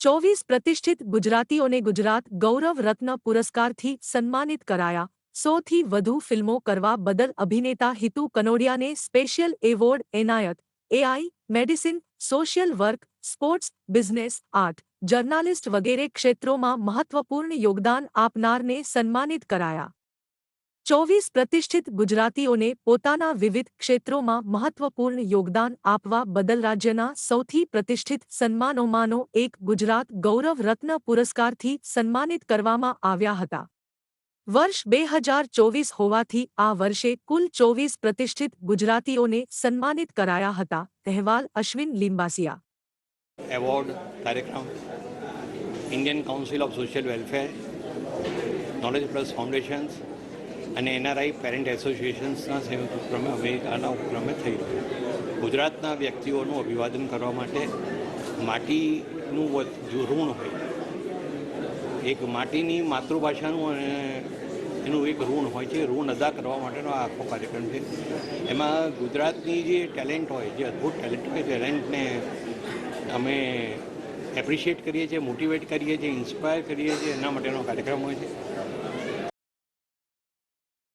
ચોવીસ પ્રતિષ્ઠિત ગુજરાતીઓને ગુજરાત ગૌરવ રત્ન પુરસ્કારથી સન્માનિત કરાયા સોથી વધુ ફિલ્મો કરવા બદલ અભિનેતા હિતુ કનોડિયાને સ્પેશિયલ એવોર્ડ એનાયત AI medicine social work sports business art journalist વગેરે ક્ષેત્રોમાં મહત્વપૂર્ણ યોગદાન આપનારને સન્માનિત કરાયા ચોવીસ પ્રતિષ્ઠિત ગુજરાતીઓને પોતાના વિવિધ ક્ષેત્રોમાં મહત્વપૂર્ણ યોગદાન આપવા બદલ રાજ્યના સૌથી પ્રતિષ્ઠિત સન્માનોમાંનો એક ગુજરાત ગૌરવ રત્ન પુરસ્કારથી સન્માનિત કરવામાં આવ્યા હતા. વર્ષ બે હજાર ચોવીસ હોવાથી આ વર્ષે કુલ ચોવીસ પ્રતિષ્ઠિત ગુજરાતીઓને સન્માનિત કરાયા હતા. અહેવાલ અશ્વિન લિંબાસિયા. એવોર્ડ કાર્યક્રમ Indian Council of Social Welfare Knowledge Plus Foundations અને એનઆરઆઈ પેરેન્ટ એસોસિએશન્સના સંયુક્ત ઉપક્રમે અમેરિકાના ઉપક્રમે થઈ રહ્યું ગુજરાતના વ્યક્તિઓનું અભિવાદન કરવા માટે માટીનું જો ઋણ હોય, એક માટીની માતૃભાષાનું અને એનું એક ઋણ હોય છે, ઋણ અદા કરવા માટેનો આ આખો કાર્યક્રમ છે. એમાં ગુજરાતની જે ટેલેન્ટ હોય, જે અદ્ભુત ટેલેન્ટ હોય, ટેલેન્ટને અમે એપ્રિશિએટ કરીએ છીએ, મોટિવેટ કરીએ છીએ, ઇન્સ્પાયર કરીએ છીએ, એના માટેનો કાર્યક્રમ હોય છે.